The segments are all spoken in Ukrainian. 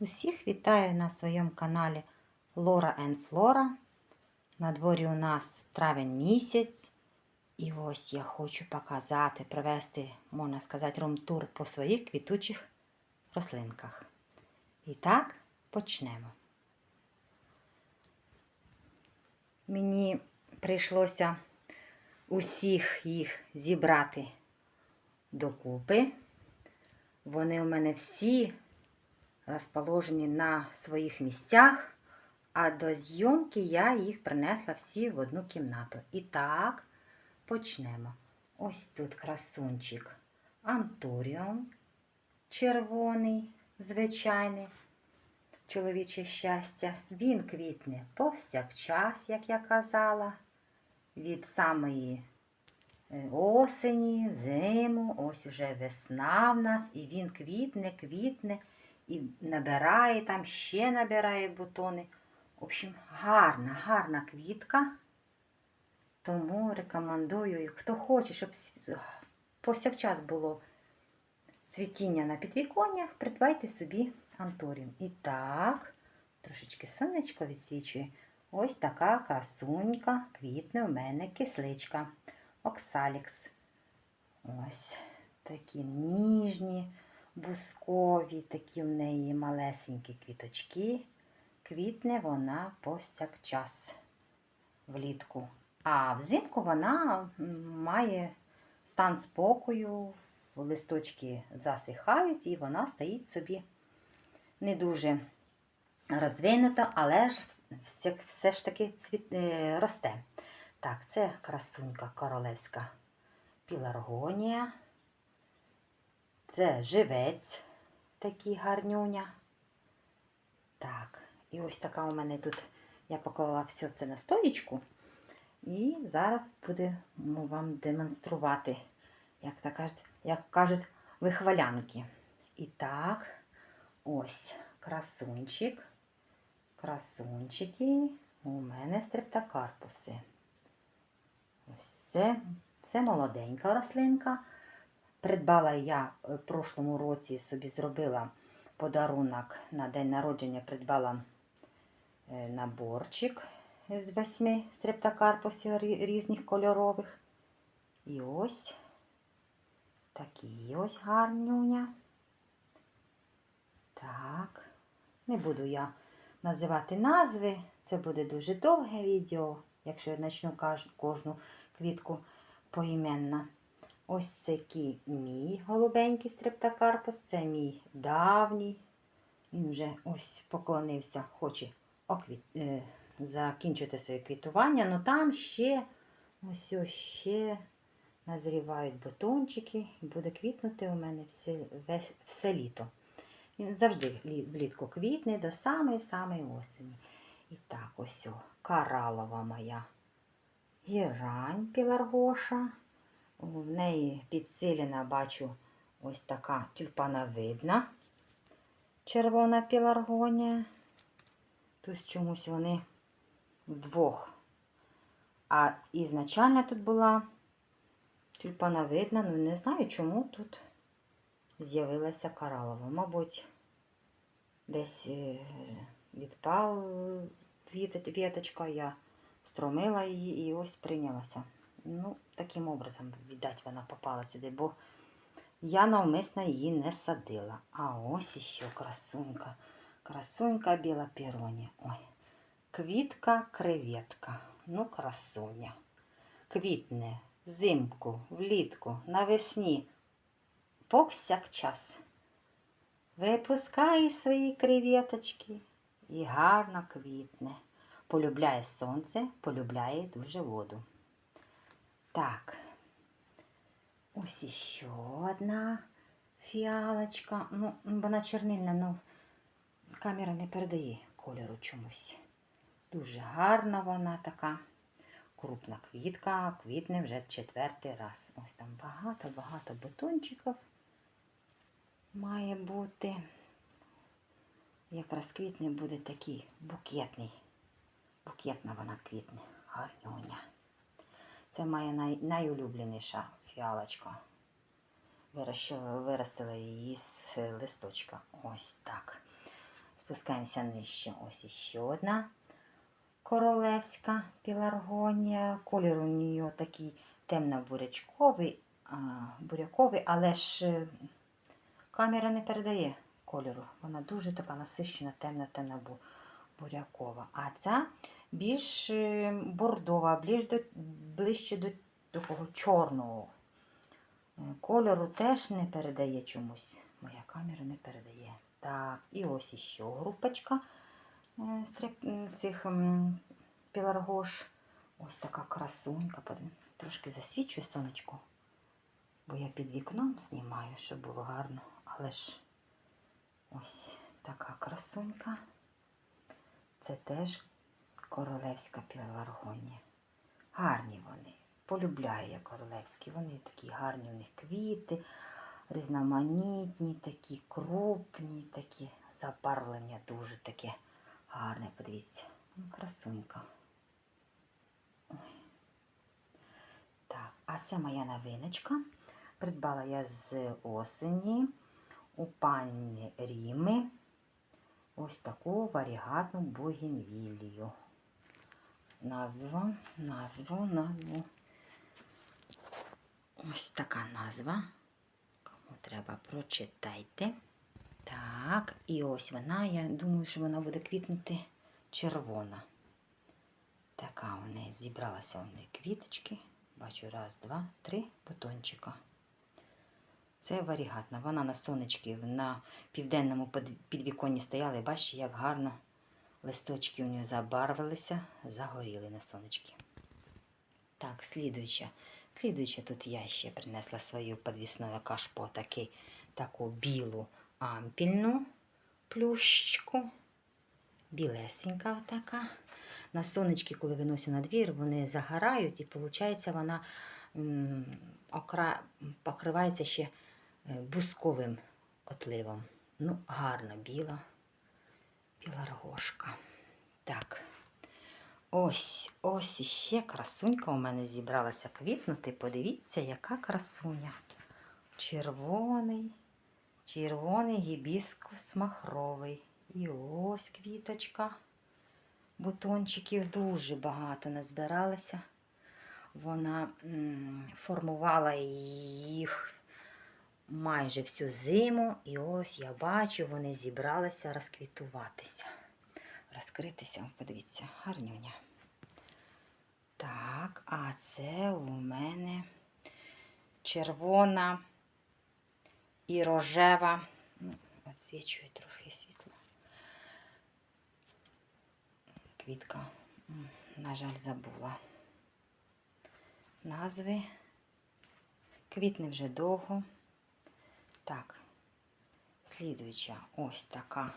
Усіх вітаю на своєму каналі Лора and Flora. На дворі у нас травень місяць. І ось я хочу показати, провести, можна сказати, рум-тур по своїх квітучих рослинках. І так, почнемо. Мені прийшлося усіх їх зібрати докупи. Вони у мене всі розположені на своїх місцях, а до зйомки я їх принесла всі в одну кімнату. І так, почнемо. Ось тут красунчик Антуріум, червоний, звичайний, чоловіче щастя. Він квітне повсякчас, як я казала, від самої е, осені, зиму, ось уже весна в нас, і він квітне, квітне і набирає там, ще набирає бутони. В общем, гарна, гарна квітка. Тому рекомендую, хто хоче, щоб повсякчас було цвітіння на підвіконнях, придбайте собі анторіум. І так, трошечки сонечко відсвічує. Ось така красунька, квітне у мене кисличка. Оксалікс. Ось такі ніжні, бускові, такі в неї малесенькі квіточки. Квітне вона повсякчас влітку. А взимку вона має стан спокою, листочки засихають, і вона стоїть собі не дуже розвинута, але ж все, все ж таки цвіт, е, росте. Так, це красунька королевська піларгонія. Це живець, такий гарнюня. Так, і ось така у мене тут, я поклала все це на стоїчку. І зараз будемо вам демонструвати, як, так кажуть, як кажуть, вихвалянки. І так, ось красунчик. Красунчики. У мене стрептокарпуси. Ось це, це молоденька рослинка. Придбала я е, в прошлому році собі зробила подарунок на день народження, придбала е, наборчик з восьми стрептокарпусів різних кольорових. І ось такі ось гарнюня. Так, не буду я називати назви. Це буде дуже довге відео, якщо я почну кожну квітку поіменно. Ось це мій голубенький стрептокарпус, це мій давній. Він вже ось поклонився, хоче оквіт... е, закінчити своє квітування. Ну там ще ось ось ще назрівають бутончики і буде квітнути у мене все, весь, все літо. Він завжди лі- влітку квітне до самої-самої осені. І так, ось о, каралова моя гірань піларгоша. В неї підсилена, бачу, ось така тюльпановидна червона піларгонія. Тут чомусь вони вдвох. А ізначально тут була тюльпановидна, ну не знаю, чому тут з'явилася коралова. Мабуть, десь е, відпав віточка, я стромила її і ось прийнялася. Ну, таким образом, віддать, вона попала сюди, бо я навмисно її не садила. А ось іще красунька. Красунька біла піроні. Квітка креветка. Ну, красуня. Квітне взимку, влітку, навесні. Повсякчас. Випускає свої креветочки і гарно квітне. Полюбляє сонце, полюбляє дуже воду. Так, ось іще одна фіалочка. Ну, вона чернильна, ну камера не передає кольору чомусь. Дуже гарна вона така. Крупна квітка, квітне вже четвертий раз. Ось там багато-багато бутончиків має бути. Якраз квітне буде такий букетний. Букетна вона квітне, гарнюня. Це моя най, найулюбленіша фіалочка. Виростила її з листочка. Ось так. Спускаємося нижче. Ось іще одна королевська піларгонія. Колір у нього такий темно-бурячковий, буряковий, але ж е, камера не передає кольору. Вона дуже така насищена, темна, темна бурякова. А ця більш е, бордова, ближче до, ближче до такого чорного. Е, Кольору теж не передає чомусь. Моя камера не передає. Так, і ось іще групочка е, цих піларгош. Ось така красунька. Трошки засвічую сонечко, бо я під вікном знімаю, щоб було гарно. Але ж ось така красунька. Це теж королевська піларгонія. Гарні вони. Полюбляю я королевські. Вони такі гарні, в них квіти, різноманітні, такі крупні, такі забарвлення дуже таке гарне. Подивіться. Ну, красунька. Ой. Так, а це моя новиночка. Придбала я з осені у пані Ріми ось таку варігатну бугенвілію. Назва, назву, назву. Ось така назва. Кому треба, прочитайте. Так, і ось вона, я думаю, що вона буде квітнути червона. Така у неї зібралася у неї квіточки. Бачу, раз, два, три бутончика. Це варігатна. Вона на сонечки на південному підвіконні стояла і бачите, як гарно листочки у нього забарвилися, загоріли на сонечки. Так, слідуюча. Слідуюча тут я ще принесла свою підвісну кашпо, такий, таку білу ампільну плющку. Білесенька така. На сонечки, коли виносю на двір, вони загорають, і виходить, вона окра... покривається ще е, бусковим отливом. Ну, гарна біла піларгошка. Так. Ось, ось іще красунька у мене зібралася квітнути. Подивіться, яка красуня. Червоний, червоний гібіскус махровий. І ось квіточка. Бутончиків дуже багато назбиралося. Вона формувала їх майже всю зиму. І ось я бачу, вони зібралися розквітуватися. Розкритися, подивіться, гарнюня. Так, а це у мене червона і рожева. Ну, трохи світло. Квітка, на жаль, забула. Назви. Квітне вже довго. Слідуюча ось така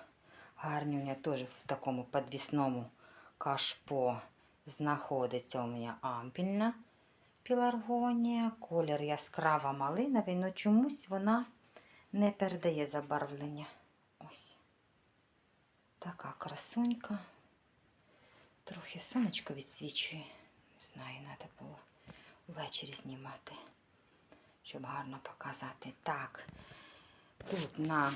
гарнюня теж в такому підвісному кашпо знаходиться у мене ампільна піларгонія. Колір яскрава малиновий, але чомусь вона не передає забарвлення. Ось. Така красунька. Трохи сонечко відсвічує. Не знаю, треба було ввечері знімати, щоб гарно показати. Так, тут на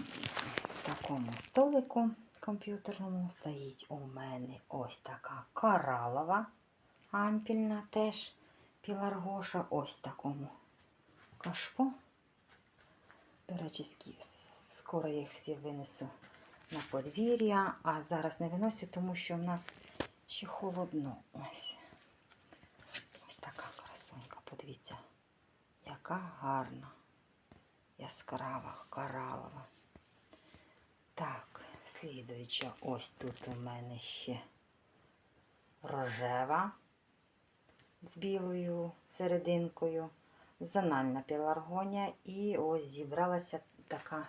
такому столику комп'ютерному стоїть у мене ось така коралова ампільна теж піларгоша. Ось такому кашпо. До речі, скоро їх всі винесу на подвір'я, а зараз не виносю, тому що в нас ще холодно. Ось. Ось така красунька. Подивіться, яка гарна, яскрава, коралова. Так, слідуюча, ось тут у мене ще рожева з білою серединкою, зональна пеларгонія. І ось зібралася така,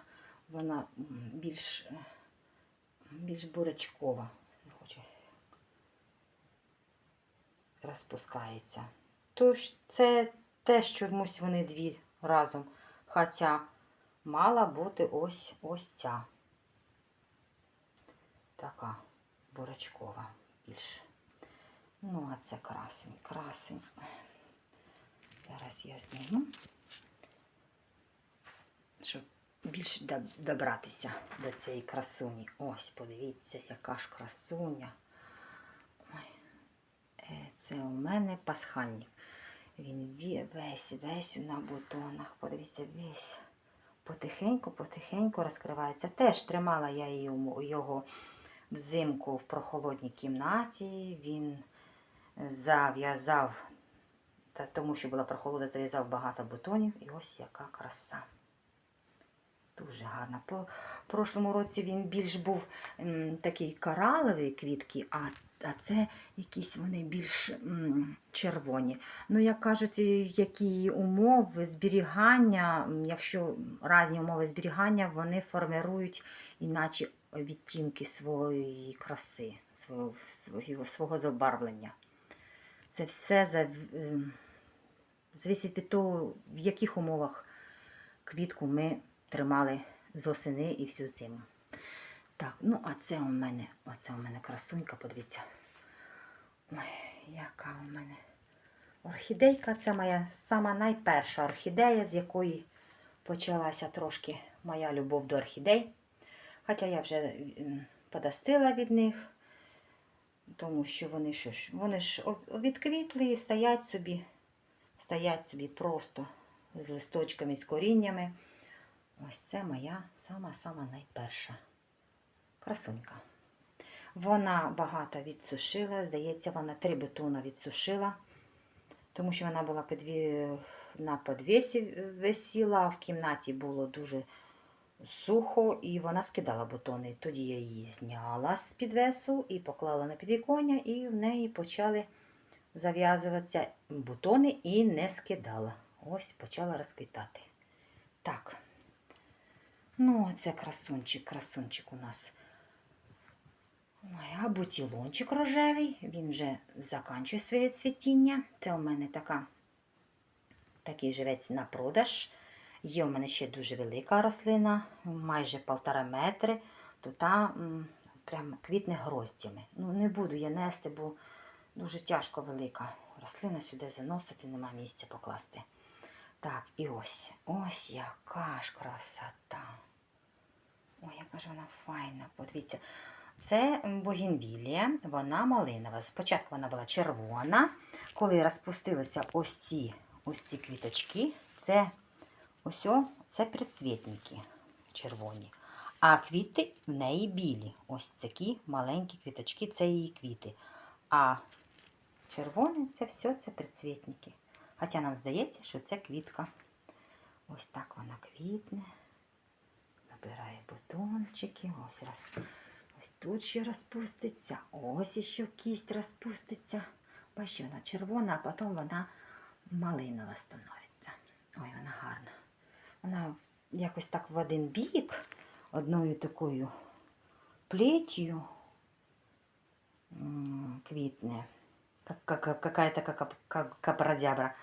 вона більш, більш бурячкова. Розпускається. Тож це теж чомусь вони дві разом. Хоча мала бути ось ось ця. Така бурачкова більше. Ну, а це красень, красень. Зараз я зніму, щоб більш добратися до цієї красуні. Ось, подивіться, яка ж красуня. Е, Це у мене пасхальник. Він весь, весь на бутонах. Подивіться, весь. Потихеньку, потихеньку розкривається. Теж тримала я його взимку в прохолодній кімнаті. Він зав'язав, та тому що була прохолода, зав'язав багато бутонів. І ось яка краса. Дуже гарна. По прошлому році він більш був м, такий кораловий квітки, а, а це якісь вони більш червоні. Ну, як кажуть, які умови зберігання, якщо різні умови зберігання, вони формирують іначе відтінки своєї краси, свого, свого, свого забарвлення. Це все за, ем, зависить від того, в яких умовах квітку ми тримали з осени і всю зиму. Так, ну а це у мене, оце у мене красунька, подивіться. Ой, яка у мене орхідейка. Це моя сама найперша орхідея, з якої почалася трошки моя любов до орхідей. Хоча я вже м, подостила від них, тому що вони що ж, вони ж відквітли і стоять собі, стоять собі просто з листочками, з коріннями. Ось це моя сама-сама найперша красунька. Вона багато відсушила, здається, вона три бутона відсушила, тому що вона була підві... на подвесі висіла, в кімнаті було дуже сухо, і вона скидала бутони. Тоді я її зняла з підвесу і поклала на підвіконня, і в неї почали зав'язуватися бутони і не скидала. Ось почала розквітати. Так. Ну, це красунчик, красунчик у нас. Ой, а бутілончик рожевий, він вже заканчує своє цвітіння. Це у мене така, такий живець на продаж. Є у мене ще дуже велика рослина, майже півтора метри, то та прям квітне гроздями. Ну, не буду я нести, бо дуже тяжко велика рослина сюди заносити, нема місця покласти. Так, і ось, ось яка ж красота. Ой, яка ж вона файна. Подивіться, це богінвілія, вона малинова. Спочатку вона була червона. Коли розпустилися ось ці, ось ці квіточки, це ось о, це предцвітники червоні. А квіти в неї білі. Ось такі маленькі квіточки, це її квіти. А червоне це все це предцвітники. Хоча нам здається, що це квітка. Ось так вона квітне. Набирає бутончики. Ось раз. Ось тут ще розпуститься. Ось ще кість розпуститься. Бачите, вона червона, а потім вона малинова становиться. Ой, вона гарна. Вона якось так в один бік, одною такою плетью квітне. Как, как, какая-то как, как, капрозябра.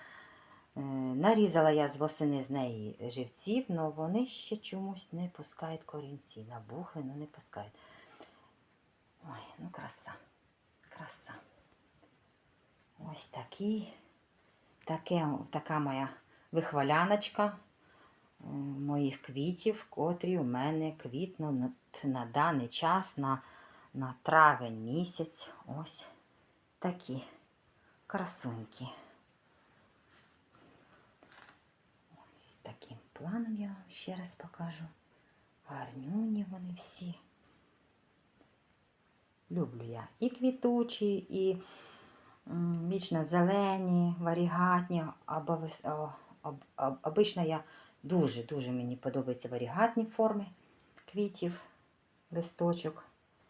Е, Нарізала я з восени з неї живців, але вони ще чомусь не пускають корінці. Набухли, але не пускають. Ой, ну краса. Краса. Ось такі. Таке, така моя вихваляночка е, моїх квітів, котрі у мене квітнуть на даний час, на, на травень місяць. Ось такі красуньки. Ось таким планом я вам ще раз покажу. Гарнюні вони всі. Люблю я і квітучі, і вічно зелені, варігатні. Обично я дуже-дуже мені подобаються варігатні форми квітів, листочок,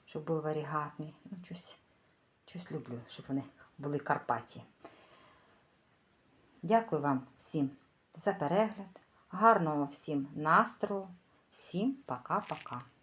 щоб був варігатний. Ну, щось, щось люблю, щоб вони були Карпаті. Дякую вам всім за перегляд. Гарного всім настрою. Всім пока-пока.